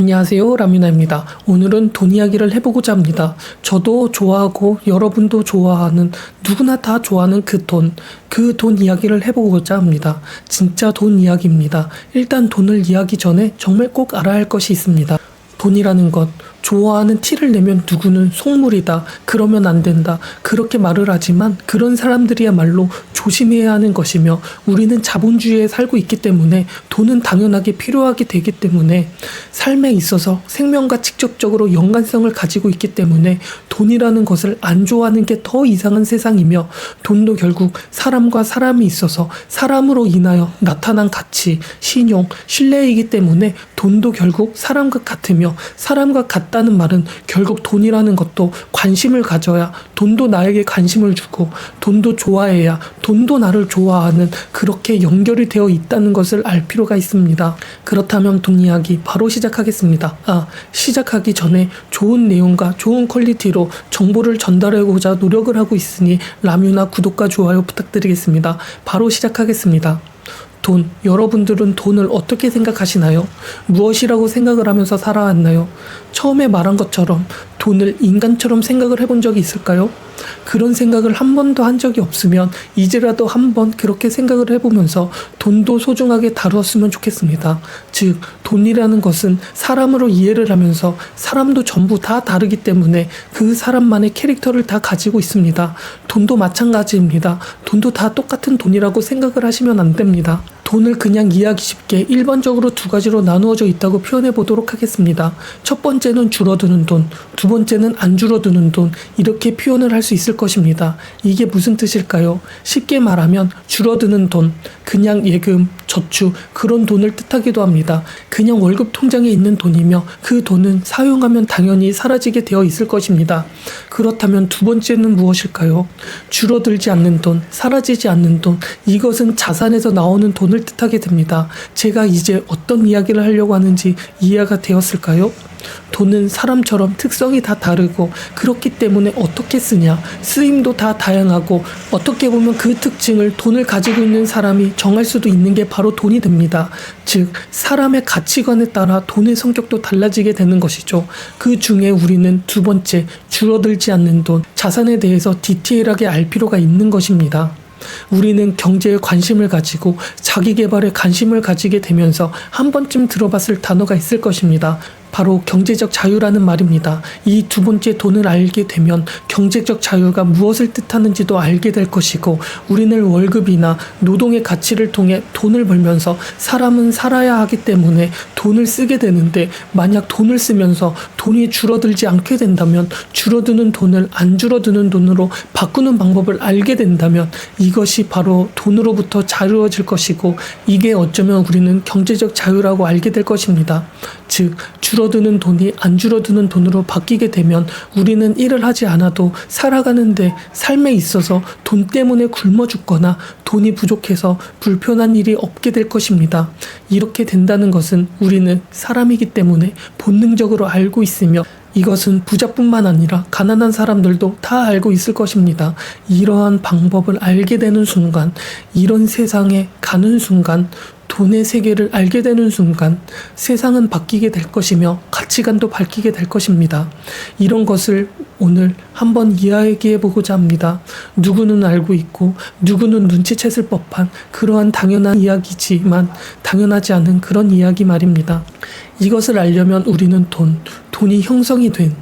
안녕하세요. 라미나입니다. 오늘은 돈 이야기를 해보고자 합니다. 저도 좋아하고 여러분도 좋아하는 누구나 다 좋아하는 그 돈, 그 돈 이야기를 해보고자 합니다. 진짜 돈 이야기입니다. 일단 돈을 이야기 전에 정말 꼭 알아야 할 것이 있습니다. 돈이라는 것, 좋아하는 티를 내면 누구는 속물이다. 그러면 안 된다. 그렇게 말을 하지만 그런 사람들이야말로 조심해야 하는 것이며 우리는 자본주의에 살고 있기 때문에 돈은 당연하게 필요하게 되기 때문에 삶에 있어서 생명과 직접적으로 연관성을 가지고 있기 때문에 돈이라는 것을 안 좋아하는 게 더 이상한 세상이며 돈도 결국 사람과 사람이 있어서 사람으로 인하여 나타난 가치, 신용, 신뢰이기 때문에 돈도 결국 사람과 같으며 사람과 같다는 말은 결국 돈이라는 것도 관심을 가져야 돈도 나에게 관심을 주고 돈도 좋아해야 돈도 나를 좋아하는 그렇게 연결이 되어 있다는 것을 알 필요가 있습니다. 그렇다면 돈 이야기 바로 시작하겠습니다. 아, 시작하기 전에 좋은 내용과 좋은 퀄리티로 정보를 전달하고자 노력을 하고 있으니 라뮤나 구독과 좋아요 부탁드리겠습니다. 바로 시작하겠습니다. 돈, 여러분들은 돈을 어떻게 생각하시나요? 무엇이라고 생각을 하면서 살아왔나요? 처음에 말한 것처럼 돈을 인간처럼 생각을 해본 적이 있을까요? 그런 생각을 한 번도 한 적이 없으면 이제라도 한번 그렇게 생각을 해보면서 돈도 소중하게 다루었으면 좋겠습니다. 즉, 돈이라는 것은 사람으로 이해를 하면서 사람도 전부 다 다르기 때문에 그 사람만의 캐릭터를 다 가지고 있습니다. 돈도 마찬가지입니다. 돈도 다 똑같은 돈이라고 생각을 하시면 안 됩니다. 돈을 그냥 이해하기 쉽게 일반적으로 두 가지로 나누어져 있다고 표현해 보도록 하겠습니다. 첫 번째는 줄어드는 돈, 두 번째는 안 줄어드는 돈, 이렇게 표현을 할 수 있을 것입니다. 이게 무슨 뜻일까요? 쉽게 말하면 줄어드는 돈, 그냥 예금, 저축, 그런 돈을 뜻하기도 합니다. 그냥 월급 통장에 있는 돈이며 그 돈은 사용하면 당연히 사라지게 되어 있을 것입니다. 그렇다면 두 번째는 무엇일까요? 줄어들지 않는 돈, 사라지지 않는 돈, 이것은 자산에서 나오는 돈을 뜻하게 됩니다. 제가 이제 어떤 이야기를 하려고 하는지 이해가 되었을까요? 돈은 사람처럼 특성이 다 다르고 그렇기 때문에 어떻게 쓰냐 쓰임도 다 다양하고 어떻게 보면 그 특징을 돈을 가지고 있는 사람이 정할 수도 있는 게 바로 돈이 됩니다. 즉 사람의 가치관에 따라 돈의 성격도 달라지게 되는 것이죠. 그 중에 우리는 두 번째 줄어들지 않는 돈 자산에 대해서 디테일하게 알 필요가 있는 것입니다. 우리는 경제에 관심을 가지고 자기 개발에 관심을 가지게 되면서 한 번쯤 들어봤을 단어가 있을 것입니다. 바로 경제적 자유라는 말입니다. 이 두 번째 돈을 알게 되면 경제적 자유가 무엇을 뜻하는지도 알게 될 것이고 우리는 월급이나 노동의 가치를 통해 돈을 벌면서 사람은 살아야 하기 때문에 돈을 쓰게 되는데 만약 돈을 쓰면서 돈이 줄어들지 않게 된다면 줄어드는 돈을 안 줄어드는 돈으로 바꾸는 방법을 알게 된다면 이것이 바로 돈으로부터 자유로워질 것이고 이게 어쩌면 우리는 경제적 자유라고 알게 될 것입니다. 즉 줄 어드는 돈이 안 줄어드는 돈으로 바뀌게 되면 우리는 일을 하지 않아도 살아가는데 삶에 있어서 돈 때문에 굶어 죽거나 돈이 부족해서 불편한 일이 없게 될 것입니다. 이렇게 된다는 것은 우리는 사람이기 때문에 본능적으로 알고 있으며 이것은 부자뿐만 아니라 가난한 사람들도 다 알고 있을 것입니다. 이러한 방법을 알게 되는 순간, 이런 세상에 가는 순간, 돈의 세계를 알게 되는 순간 세상은 바뀌게 될 것이며 가치관도 바뀌게 될 것입니다. 이런 것을 오늘 한번 이야기해 보고자 합니다. 누구는 알고 있고 누구는 눈치챘을 법한 그러한 당연한 이야기지만 당연하지 않은 그런 이야기 말입니다. 이것을 알려면 우리는 돈, 돈이 형성이 된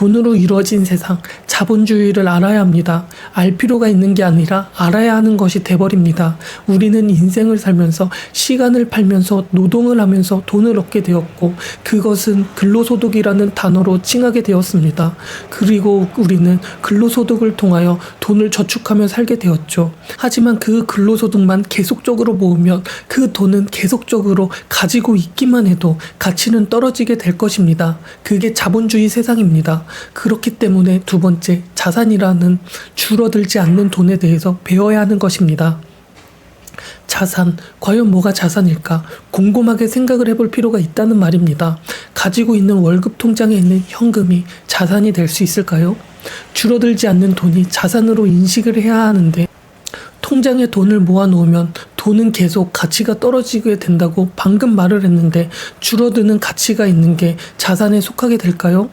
돈으로 이루어진 세상, 자본주의를 알아야 합니다. 알 필요가 있는 게 아니라 알아야 하는 것이 돼버립니다. 우리는 인생을 살면서 시간을 팔면서 노동을 하면서 돈을 얻게 되었고 그것은 근로소득이라는 단어로 칭하게 되었습니다. 그리고 우리는 근로소득을 통하여 돈을 저축하며 살게 되었죠. 하지만 그 근로소득만 계속적으로 모으면 그 돈은 계속적으로 가지고 있기만 해도 가치는 떨어지게 될 것입니다. 그게 자본주의 세상입니다. 그렇기 때문에 두 번째, 자산이라는 줄어들지 않는 돈에 대해서 배워야 하는 것입니다. 자산, 과연 뭐가 자산일까? 곰곰하게 생각을 해볼 필요가 있다는 말입니다. 가지고 있는 월급 통장에 있는 현금이 자산이 될 수 있을까요? 줄어들지 않는 돈이 자산으로 인식을 해야 하는데 통장에 돈을 모아놓으면 돈은 계속 가치가 떨어지게 된다고 방금 말을 했는데 줄어드는 가치가 있는 게 자산에 속하게 될까요?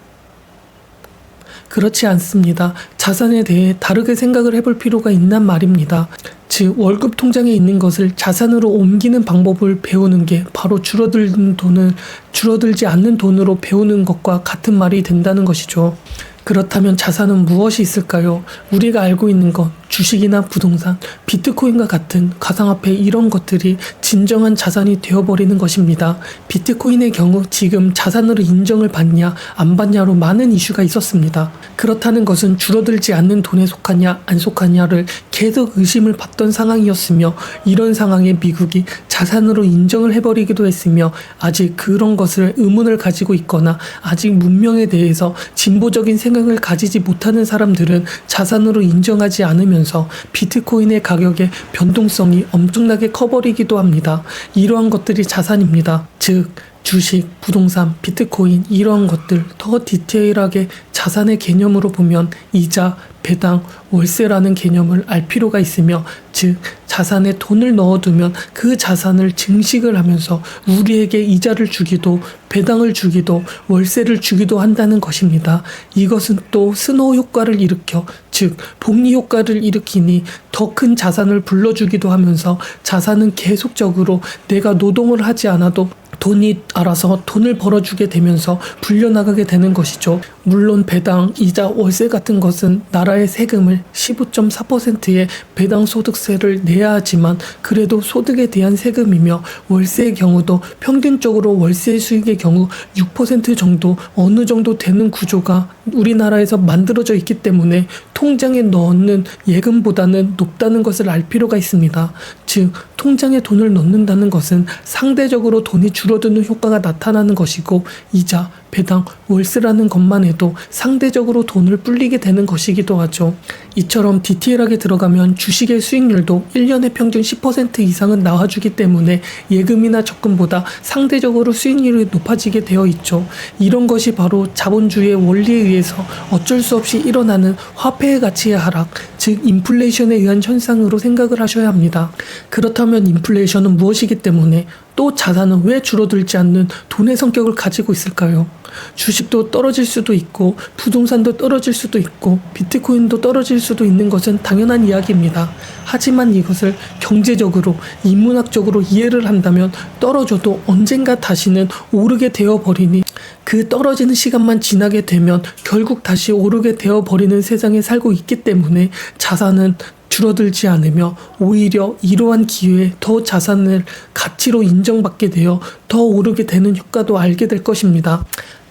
그렇지 않습니다. 자산에 대해 다르게 생각을 해볼 필요가 있단 말입니다. 즉, 월급 통장에 있는 것을 자산으로 옮기는 방법을 배우는 게 바로 줄어드는 돈을 줄어들지 않는 돈으로 배우는 것과 같은 말이 된다는 것이죠. 그렇다면 자산은 무엇이 있을까요? 우리가 알고 있는 것, 주식이나 부동산, 비트코인과 같은 가상화폐 이런 것들이 진정한 자산이 되어버리는 것입니다. 비트코인의 경우 지금 자산으로 인정을 받냐, 안 받냐로 많은 이슈가 있었습니다. 그렇다는 것은 줄어들지 않는 돈에 속하냐, 안 속하냐를 계속 의심을 받던 상황이었으며, 이런 상황에 미국이 자산으로 인정을 해버리기도 했으며, 아직 그런 것을 의문을 가지고 있거나, 아직 문명에 대해서 진보적인 생각을 가지지 못하는 사람들은 자산으로 인정하지 않으면 서 비트코인의 가격의 변동성이 엄청나게 커버리기도 합니다. 이러한 것들이 자산입니다. 즉, 주식, 부동산, 비트코인 이러한 것들 더 디테일하게 자산의 개념으로 보면 이자, 배당, 월세라는 개념을 알 필요가 있으며 즉 자산에 돈을 넣어두면 그 자산을 증식을 하면서 우리에게 이자를 주기도 배당을 주기도 월세를 주기도 한다는 것입니다. 이것은 또 스노우 효과를 일으켜 즉 복리 효과를 일으키니 더 큰 자산을 불러주기도 하면서 자산은 계속적으로 내가 노동을 하지 않아도 돈이 알아서 돈을 벌어주게 되면서 불려나가게 되는 것이죠. 물론 배당, 이자, 월세 같은 것은 나라의 세금을 15.4%의 배당 소득세를 내야 하지만 그래도 소득에 대한 세금이며 월세의 경우도 평균적으로 월세 수익의 경우 6% 정도 어느 정도 되는 구조가 우리나라에서 만들어져 있기 때문에 통장에 넣는 예금보다는 높다는 것을 알 필요가 있습니다. 즉, 통장에 돈을 넣는다는 것은 상대적으로 돈이 줄 어드는 효과가 나타나는 것이고, 이자, 배당, 월세라는 것만 해도 상대적으로 돈을 불리게 되는 것이기도 하죠. 이처럼 디테일하게 들어가면 주식의 수익률도 1년에 평균 10% 이상은 나와주기 때문에 예금이나 적금보다 상대적으로 수익률이 높아지게 되어 있죠. 이런 것이 바로 자본주의의 원리에 의해서 어쩔 수 없이 일어나는 화폐의 가치의 하락, 즉 인플레이션에 의한 현상으로 생각을 하셔야 합니다. 그렇다면 인플레이션은 무엇이기 때문에 또 자산은 왜 줄어들지 않는 돈의 성격을 가지고 있을까요? 주식도 떨어질 수도 있고 부동산도 떨어질 수도 있고 비트코인도 떨어질 수도 있는 것은 당연한 이야기입니다. 하지만 이것을 경제적으로 인문학적으로 이해를 한다면 떨어져도 언젠가 다시는 오르게 되어 버리니 그 떨어지는 시간만 지나게 되면 결국 다시 오르게 되어 버리는 세상에 살고 있기 때문에 자산은 줄어들지 않으며 오히려 이러한 기회에 더 자산을 가치로 인정받게 되어 더 오르게 되는 효과도 알게 될 것입니다.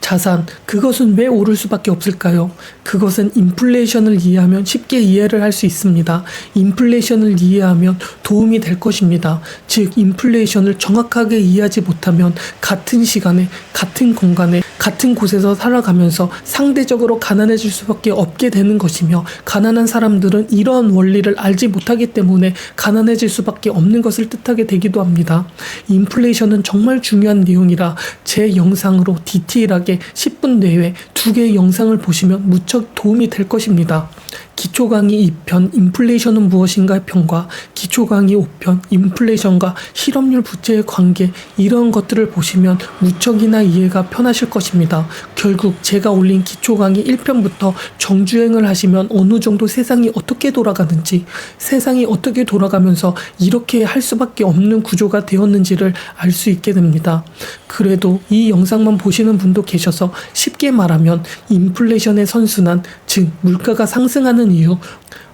자산, 그것은 왜 오를 수밖에 없을까요? 그것은 인플레이션을 이해하면 쉽게 이해를 할 수 있습니다. 인플레이션을 이해하면 도움이 될 것입니다. 즉, 인플레이션을 정확하게 이해하지 못하면 같은 시간에, 같은 공간에, 같은 곳에서 살아가면서 상대적으로 가난해질 수밖에 없게 되는 것이며, 가난한 사람들은 이러한 원리를 알지 못하기 때문에 가난해질 수밖에 없는 것을 뜻하게 되기도 합니다. 인플레이션은 정말 중요한 내용이라 제 영상으로 디테일하게 10분 내외 두 개의 영상을 보시면 무척 도움이 될 것입니다. 기초 강의 2편 인플레이션은 무엇인가 편과 기초 강의 5편 인플레이션과 실업률 부채의 관계 이런 것들을 보시면 무척이나 이해가 편하실 것입니다. 결국 제가 올린 기초 강의 1편부터 정주행을 하시면 어느 정도 세상이 어떻게 돌아가는지 세상이 어떻게 돌아가면서 이렇게 할 수밖에 없는 구조가 되었는지를 알 수 있게 됩니다. 그래도 이 영상만 보시는 분도 계셔서 쉽게 말하면 인플레이션의 선순환, 즉 물가가 상승하는 이유,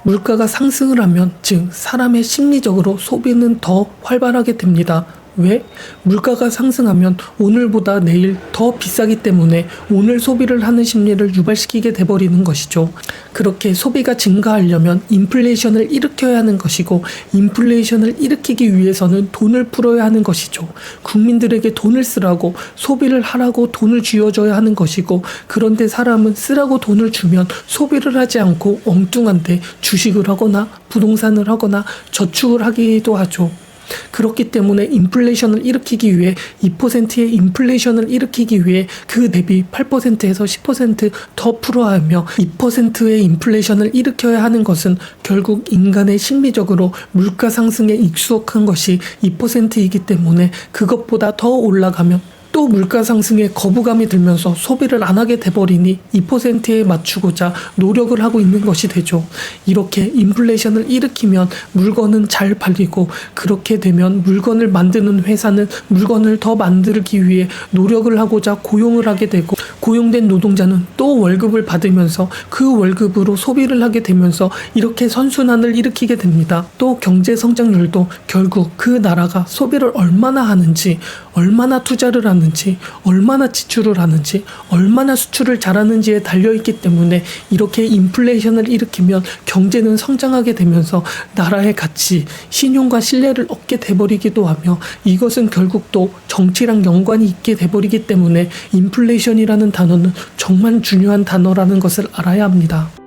물가가 상승을 하면 즉 사람의 심리적으로 소비는 더 활발하게 됩니다. 왜? 물가가 상승하면 오늘보다 내일 더 비싸기 때문에 오늘 소비를 하는 심리를 유발시키게 돼버리는 것이죠. 그렇게 소비가 증가하려면 인플레이션을 일으켜야 하는 것이고 인플레이션을 일으키기 위해서는 돈을 풀어야 하는 것이죠. 국민들에게 돈을 쓰라고 소비를 하라고 돈을 쥐어줘야 하는 것이고 그런데 사람은 쓰라고 돈을 주면 소비를 하지 않고 엉뚱한데 주식을 하거나 부동산을 하거나 저축을 하기도 하죠. 그렇기 때문에 인플레이션을 일으키기 위해 2%의 인플레이션을 일으키기 위해 그 대비 8%에서 10%더 풀어야 하며 2%의 인플레이션을 일으켜야 하는 것은 결국 인간의 심리적으로 물가 상승에 익숙한 것이 2%이기 때문에 그것보다 더 올라가면 또 물가 상승에 거부감이 들면서 소비를 안 하게 돼버리니 2%에 맞추고자 노력을 하고 있는 것이 되죠. 이렇게 인플레이션을 일으키면 물건은 잘 팔리고 그렇게 되면 물건을 만드는 회사는 물건을 더 만들기 위해 노력을 하고자 고용을 하게 되고 고용된 노동자는 또 월급을 받으면서 그 월급으로 소비를 하게 되면서 이렇게 선순환을 일으키게 됩니다. 또 경제 성장률도 결국 그 나라가 소비를 얼마나 하는지 얼마나 투자를 하 는지, 얼마나 지출을 하는지, 얼마나 수출을 잘하는지에 달려있기 때문에 이렇게 인플레이션을 일으키면 경제는 성장하게 되면서 나라의 가치, 신용과 신뢰를 얻게 돼버리기도 하며 이것은 결국 또 정치랑 연관이 있게 돼버리기 때문에 인플레이션이라는 단어는 정말 중요한 단어라는 것을 알아야 합니다.